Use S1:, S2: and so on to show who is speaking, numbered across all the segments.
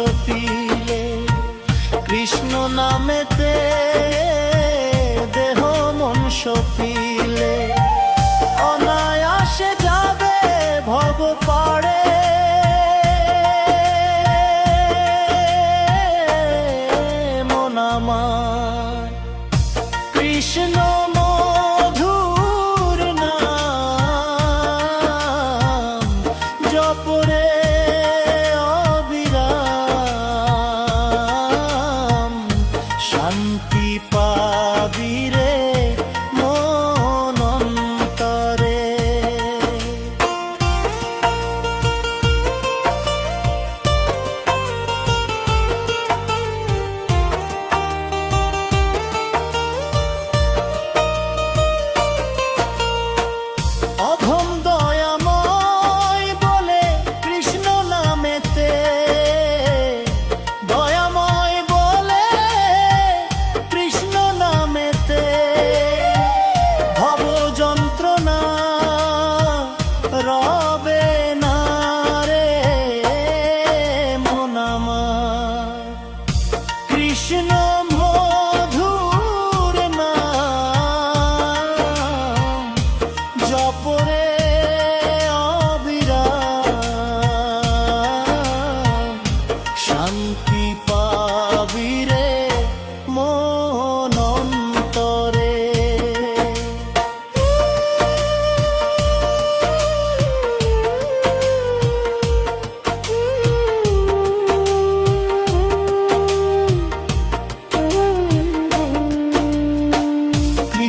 S1: ছপিলে কৃষ্ণ নামেতে দেহ মন সপিলে। শান্তি পাবিরা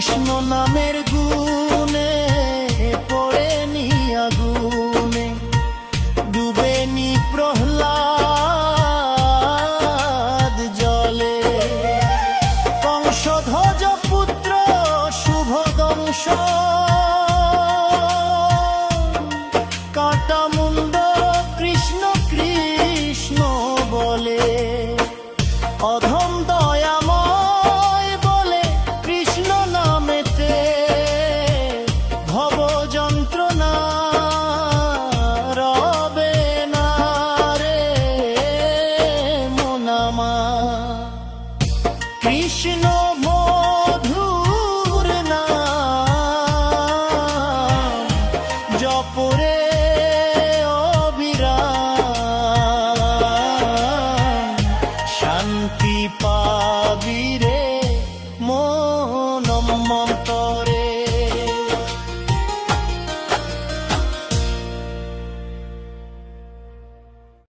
S1: কৃষ্ণ নামের গুণে পড়ে নি আগুনে, ডুবে নি প্রহ্লাদ জলে। কংসধ্বজ পুত্র শুভ কংস কাটামুন্ড কৃষ্ণ কৃষ্ণ বলে। অধম কৃষ্ণ মধুর নাম জপরে অবিরা শান্তি পাবি রে মন